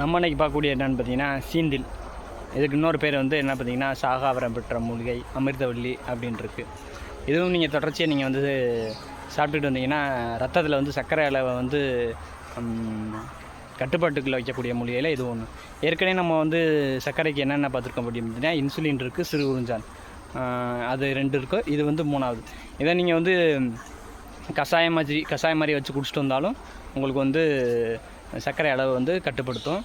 நம்ம அன்றைக்கி பார்க்கக்கூடிய என்னன்னு பார்த்தீங்கன்னா சீந்தில். இதுக்கு இன்னொரு பேர் வந்து என்ன பார்த்தீங்கன்னா சாகாவரம் பெற்ற மூலிகை அமிர்தவள்ளி அப்படின்ட்டுருக்கு இதுவும் நீங்கள் தொடர்ச்சியாக நீங்கள் வந்து சாப்பிட்டுட்டு வந்தீங்கன்னா ரத்தத்தில் வந்து சர்க்கரை அளவை வந்து கட்டுப்பாட்டுக்குள்ளே கட்டுப்பாட்டுக்குள்ள வைக்கக்கூடிய மூலிகையில் இது ஒன்று ஏற்கனவே நம்ம வந்து சர்க்கரைக்கு என்னென்ன பார்த்துருக்கோம் முடியும் அப்படின்னா இன்சுலின் இருக்குது சிறு உறிஞ்சான். அது ரெண்டு இருக்கோ இது வந்து மூணாவது. இதை நீங்கள் வந்து கஷாயம் மாதிரி கஷாயம் மாதிரி வச்சு குடிச்சிட்டு வந்தாலும் உங்களுக்கு வந்து சர்க்கரை அளவு வந்து கட்டுப்படுத்தும்.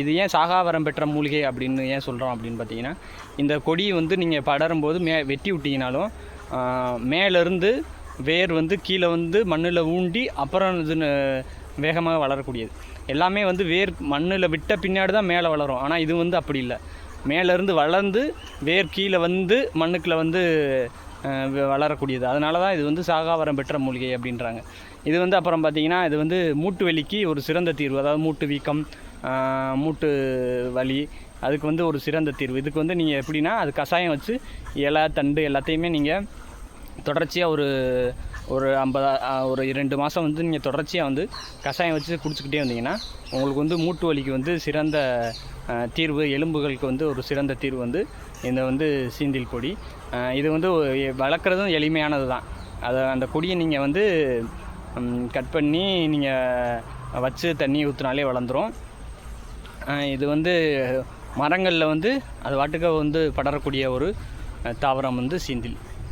இது ஏன் சாகாவரம் பெற்ற மூலிகை அப்படின்னு ஏன் சொல்கிறோம் அப்படின்னு பார்த்தீங்கன்னா இந்த கொடி வந்து நீங்கள் படரும்போது மே வெட்டி விட்டிங்கனாலும் மேலேருந்து வேர் வந்து கீழே வந்து மண்ணில் ஊண்டி அப்புறம் இது வேகமாக வளரக்கூடியது. எல்லாமே வந்து வேர் மண்ணில் விட்ட பின்னாடி தான் மேலே வளரும். ஆனால் இது வந்து அப்படி இல்லை. மேலேருந்து வளர்ந்து வேர் கீழே வந்து மண்ணுக்குள்ளே வந்து வளரக்கூடியது. அதனால தான் இது வந்து சாகாவரம் பெற்ற மூலிகை அப்படின்றாங்க. இது வந்து அப்புறம் பார்த்தீங்கன்னா இது வந்து மூட்டு வலிக்கு ஒரு சிறந்த தீர்வு. அதாவது மூட்டு வீக்கம் மூட்டு வலி அதுக்கு வந்து ஒரு சிறந்த தீர்வு. இதுக்கு வந்து நீங்கள் எப்படின்னா அது கஷாயம் வச்சு இலை தண்டு எல்லாத்தையுமே நீங்கள் தொடர்ச்சியாக ஒரு ஒரு ஐம்பதா ஒரு ரெண்டு மாதம் வந்து நீங்கள் தொடர்ச்சியாக வந்து கஷாயம் வச்சு குடிச்சிக்கிட்டே வந்தீங்கன்னா உங்களுக்கு வந்து மூட்டு வலிக்கு வந்து சிறந்த தீர்வு எலும்புகளுக்கு வந்து ஒரு சிறந்த தீர்வு வந்து இந்த வந்து சீந்தில் கொடி இது வந்து வளர்க்குறதும் எளிமையானது தான். அதை அந்த கொடியை நீங்கள் வந்து கட் பண்ணி நீங்கள் வச்சு தண்ணி ஊற்றினாலே வளர்ந்துரும். இது வந்து மரங்களில் வந்து அது வாட்டுக்க வந்து படரக்கூடிய ஒரு தாவரம் வந்து சீந்தில்.